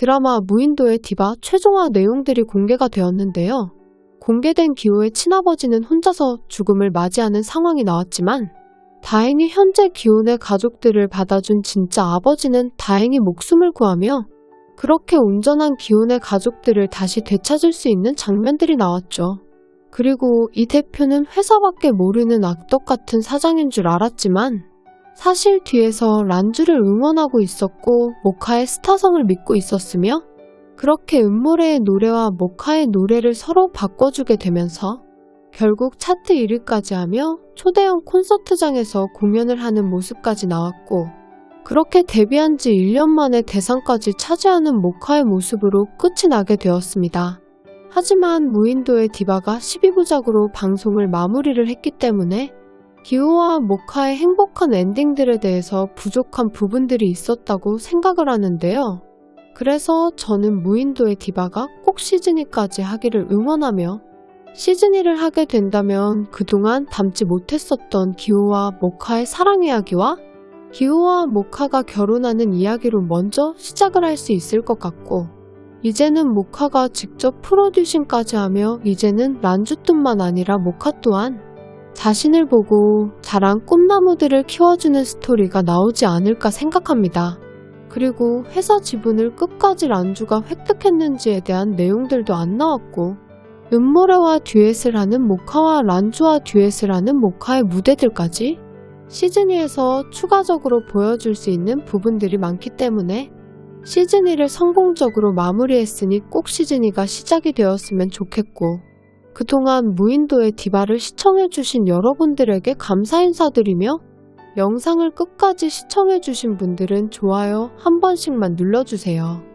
드라마 무인도의 디바 최종화 내용들이 공개가 되었는데요. 공개된 기호의 친아버지는 혼자서 죽음을 맞이하는 상황이 나왔지만 다행히 현재 기혼의 가족들을 받아준 진짜 아버지는 다행히 목숨을 구하며 그렇게 온전한 기혼의 가족들을 다시 되찾을 수 있는 장면들이 나왔죠. 그리고 이 대표는 회사밖에 모르는 악덕 같은 사장인 줄 알았지만 사실 뒤에서 란주를 응원하고 있었고 모카의 스타성을 믿고 있었으며 그렇게 음모레의 노래와 모카의 노래를 서로 바꿔주게 되면서 결국 차트 1위까지 하며 초대형 콘서트장에서 공연을 하는 모습까지 나왔고 그렇게 데뷔한 지 1년 만에 대상까지 차지하는 모카의 모습으로 끝이 나게 되었습니다. 하지만 무인도의 디바가 12부작으로 방송을 마무리를 했기 때문에 기호와 모카의 행복한 엔딩들에 대해서 부족한 부분들이 있었다고 생각을 하는데요. 그래서 저는 무인도의 디바가 꼭 시즌2까지 하기를 응원하며 시즌2를 하게 된다면 그동안 담지 못했었던 기호와 모카의 사랑 이야기와 기호와 모카가 결혼하는 이야기로 먼저 시작을 할 수 있을 것 같고 이제는 모카가 직접 프로듀싱까지 하며 이제는 란주 뿐만 아니라 모카 또한 자신을 보고 자란 꿈나무들을 키워주는 스토리가 나오지 않을까 생각합니다. 그리고 회사 지분을 끝까지 란주가 획득했는지에 대한 내용들도 안 나왔고 음모레와 듀엣을 하는 모카와 란주와 듀엣을 하는 모카의 무대들까지 시즌2에서 추가적으로 보여줄 수 있는 부분들이 많기 때문에 시즌2를 성공적으로 마무리했으니 꼭 시즌2가 시작이 되었으면 좋겠고 그동안 무인도의 디바를 시청해주신 여러분들에게 감사 인사드리며 영상을 끝까지 시청해주신 분들은 좋아요 한 번씩만 눌러주세요.